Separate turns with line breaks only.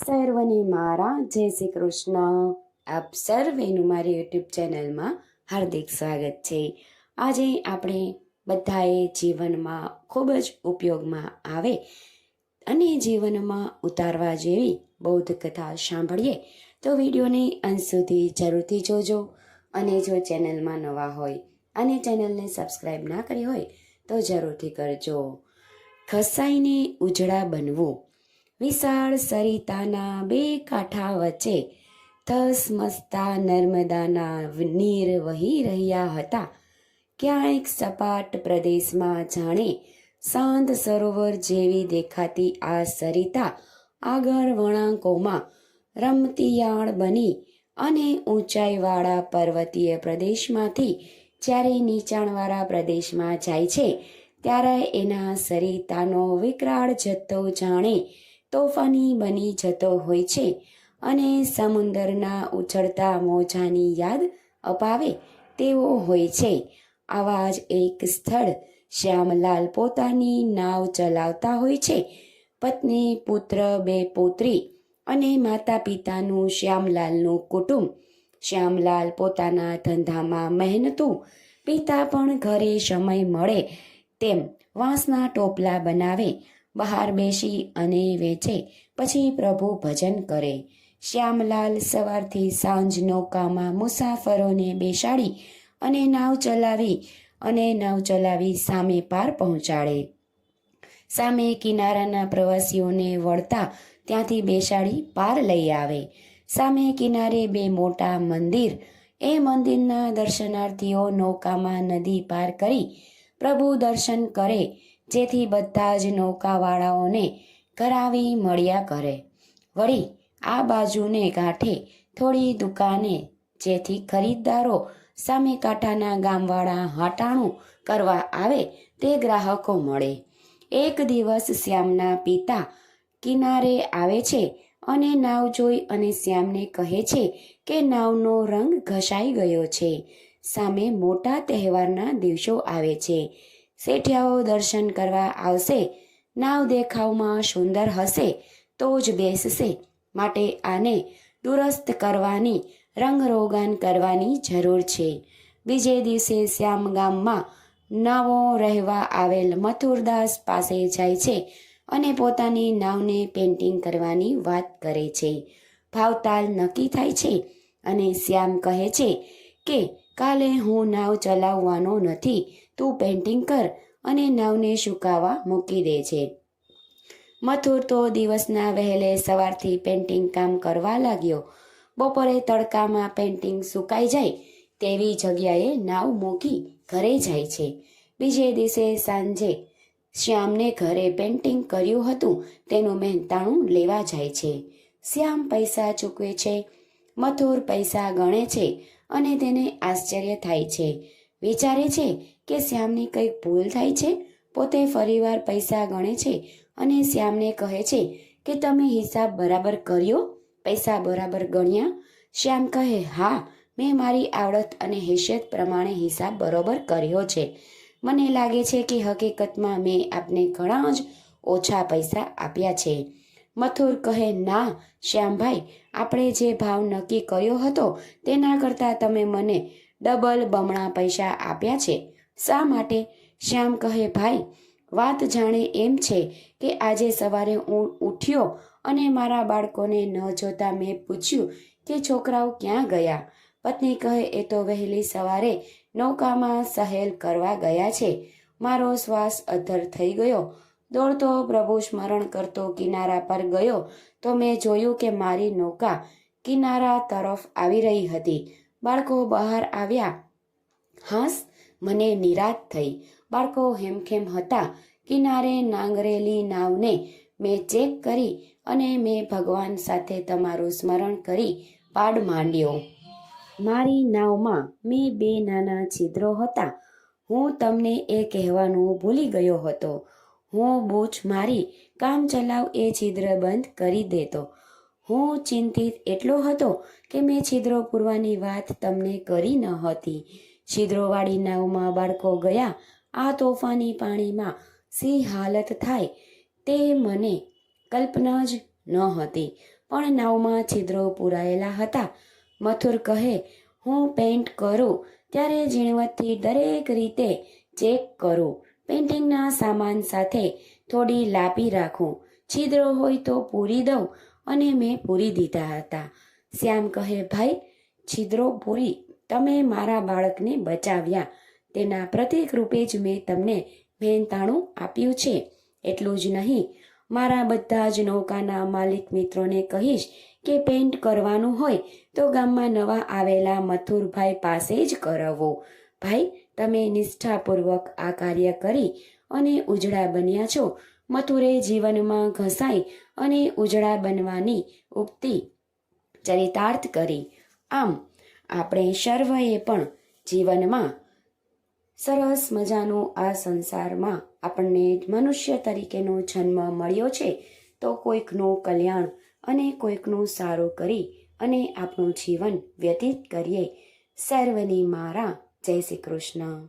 સર્વને મારા. જય શ્રી કૃષ્ણ. આપ સર્વેનું મારી યુટ્યુબ ચેનલમાં હાર્દિક સ્વાગત છે. આજે આપણે બધાએ જીવનમાં ખૂબ જ ઉપયોગમાં આવે અને જીવનમાં ઉતારવા જેવી બૌદ્ધ કથા સાંભળીએ તો વિડીયોને અંત સુધી જરૂરથી જોજો અને જો ચેનલમાં નવા હોય અને ચેનલને સબસ્ક્રાઈબ ના કરી હોય તો જરૂરથી કરજો. ખસાઈને ઉજળા બનવું વિશાળ સરિતાના બે કાંઠા વચ્ચે ધસમસતા નર્મદાના નીર વહી રહ્યા હતા. ક્યાંક સપાટ પ્રદેશમાં જાણે શાંત સરોવર જેવી દેખાતી આ સરિતા આગળ વળાંકોમાં રમતિયાળ બની અને ઊંચાઈવાળા પર્વતીય પ્રદેશમાંથી જ્યારે નીચાણવાળા પ્રદેશમાં જાય છે, ત્યારે એના સરિતાનો વિકરાળ જથ્થો જાણે તોફાની બની જતો હોય છે અને સમુંદરના ઉછળતા મોજાની યાદ અપાવે તેવો હોય છે. આવા જ એક સ્થળ શ્યામલાલ પોતાની નાવ ચલાવતા હોય છે. પત્ની, પુત્ર, બે પુત્રી અને માતા પિતાનું શ્યામલાલનું કુટુંબ. શ્યામલાલ પોતાના ધંધામાં મહેનતું, પિતા પણ ઘરે સમય મળે તેમ વાંસના ટોપલા બનાવે બહાર બેસી અને વેચે, પછી પ્રભુ ભજન કરે. શ્યામલાલ સવારથી સાંજ નૌકામાં મુસાફરોને બેસાડી અને નાવ ચલાવી અને નાવ ચલાવી સામે પાર પહોંચાડે. સામે કિનારાના પ્રવાસીઓને વળતા ત્યાંથી બેસાડી પાર લઈ આવે. સામે કિનારે બે મોટા મંદિર. એ મંદિરના દર્શનાર્થીઓ નૌકામાં નદી પાર કરી પ્રભુ દર્શન કરે. જેથી બધા જ નૌકાવાળાઓને કરાવી મળ્યા કરે. વળી આ બાજુને કાંઠે થોડી દુકાને, જેથી ખરીદદારો સામે કાંઠાના ગામવાળા હટાણું કરવા આવે તે ગ્રાહકો મળે. એક દિવસ શ્યામના પિતા કિનારે આવે છે અને નાવ જોઈ અને શ્યામને કહે છે કે નાવનો રંગ ઘસાઈ ગયો છે. સામે મોટા તહેવારના દિવસો આવે છે. શેઠિયાઓ દર્શન કરવા આવશે. નાવ દેખાવમાં સુંદર હશે, તો જ બેસશે. માટે આને દુરસ્ત કરવાની, રંગરોગાન કરવાની જરૂર છે. બીજે દિવસે શ્યામ ગામમાં નાવો રહેવા આવેલ મથુરદાસ પાસે જાય છે અને પોતાની નાવને પેન્ટિંગ કરવાની વાત કરે છે. ભાવતાલ નક્કી થાય છે અને શ્યામ કહે છે કે કાલે હું નાવ ચલાવવાનો નથી. તું પેન્ટિંગ કર અને નાવને સુકાવા મૂકી દે છે. મથુર તો દિવસના વહેલે સવારથી પેન્ટિંગ કામ કરવા લાગ્યો. બપોરે તડકામાં પેન્ટિંગ સુકાઈ જાય તેવી જગ્યાએ નાવ મૂકી ઘરે જાય છે. બીજે દિવસે સાંજે શ્યામને ઘરે પેન્ટિંગ કર્યું હતું તેનું મહેનતાણું લેવા જાય છે. શ્યામ પૈસા ચૂકવે છે, મથુર પૈસા ગણે છે અને તેને આશ્ચર્ય થાય છે. વિચારે છે કે શ્યામની કંઈક ભૂલ થાય છે? પોતે ફરીવાર પૈસા ગણે છે અને શ્યામને કહે છે કે, તમે હિસાબ બરાબર કર્યો? પૈસા બરાબર ગણ્યા? શ્યામ કહે, હા, મેં મારી આવડત અને હેસિયત પ્રમાણે હિસાબ બરોબર કર્યો છે. મને લાગે છે કે હકીકતમાં મેં આપને ઘણા જ ઓછા પૈસા આપ્યા છે. મથુર કહે, ના, શ્યામભાઈ, આપણે જે ભાવ નક્કી કર્યો હતો તેના કરતાં તમે મને ડબલ બમણા પૈસા આપ્યા છે. શા માટે? શ્યામ કહે, ભાઈ, વાત જાણે એમ છે કે આજે સવારે હું ઉઠ્યો અને મારા બાળકોને ન જોતા મેં પૂછ્યું કે છોકરાઓ ક્યાં ગયા? પત્ની કહે, એ તો વહેલી સવારે નૌકામાં સહેલ કરવા ગયા છે. મારો શ્વાસ અધર થઈ ગયો. દોડતો પ્રભુ સ્મરણ કરતો કિનારા પર ગયો તો મેં જોયું કે મારી નૌકા કિનારા તરફ આવી રહી હતી. બાળકો બહાર આવ્યા. હાસ મને નિરાશ થઈ. બાળકો હેમખેમ હતા. કિનારે નાંગરેલી નાવને મેં ચેક કરી અને મેં ભગવાન સાથે તમારું સ્મરણ કરી પાડ માંડ્યો. મારી નાવમાં મેં બે નાના છિદ્રો હતા. હું તમને એ કહેવાનું ભૂલી ગયો હતો. હું બૂચ મારી કામ ચલાવ એ છિદ્ર બંધ કરી દેતો. હું ચિંતિત એટલો હતો કે મેં છિદ્રો પૂરવાની વાત તમને કરી ન હતી. છિદ્રોવાળી નાવમાં બાળકો ગયા. આ તોફાની પાણીમાં સી હાલત થાય તે મને કલ્પના જ ન હતી. પણ નાવમાં છિદ્રો પૂરાયેલા હતા. મથુર કહે, હું પેઇન્ટ કરું ત્યારે ઝીણવટથી દરેક રીતે ચેક કરું. પેઇન્ટિંગના સામાન સાથે થોડી લાપી રાખું. છિદ્રો હોય તો પૂરી દઉં અને મેં પૂરી દીધા હતા. શ્યામ કહે, ભાઈ, છિદ્રો પૂરી. તમે મારા બાળકને બચાવ્યા. તેના પ્રતિક રૂપે જ મેં તમને મહેનતાણું આપ્યું છે. એટલું જ નહીં, મારા બધા જ નૌકાના માલિક મિત્રોને કહીશ કે પેન્ટ કરવાનું હોય તો ગામમાં નવા આવેલા મથુરભાઈ પાસે જ કરાવો. ભાઈ તમે નિષ્ઠાપૂર્વક આ કાર્ય કરી અને ઉજળા બન્યા છો. મથુરે જીવનમાં ઘસાઈ અને ઉજળા બનવાની ઉક્તિ ચરિતાર્થ કરી. આમ, આપણે સર્વએ પણ જીવનમાં સરસ મજાનું આ સંસારમાં આપણને મનુષ્ય તરીકેનો જન્મ મળ્યો છે, તો કોઈકનું કલ્યાણ અને કોઈકનું સારું કરી અને આપણું જીવન વ્યતીત કરીએ. સર્વની મારા જય શ્રી કૃષ્ણ.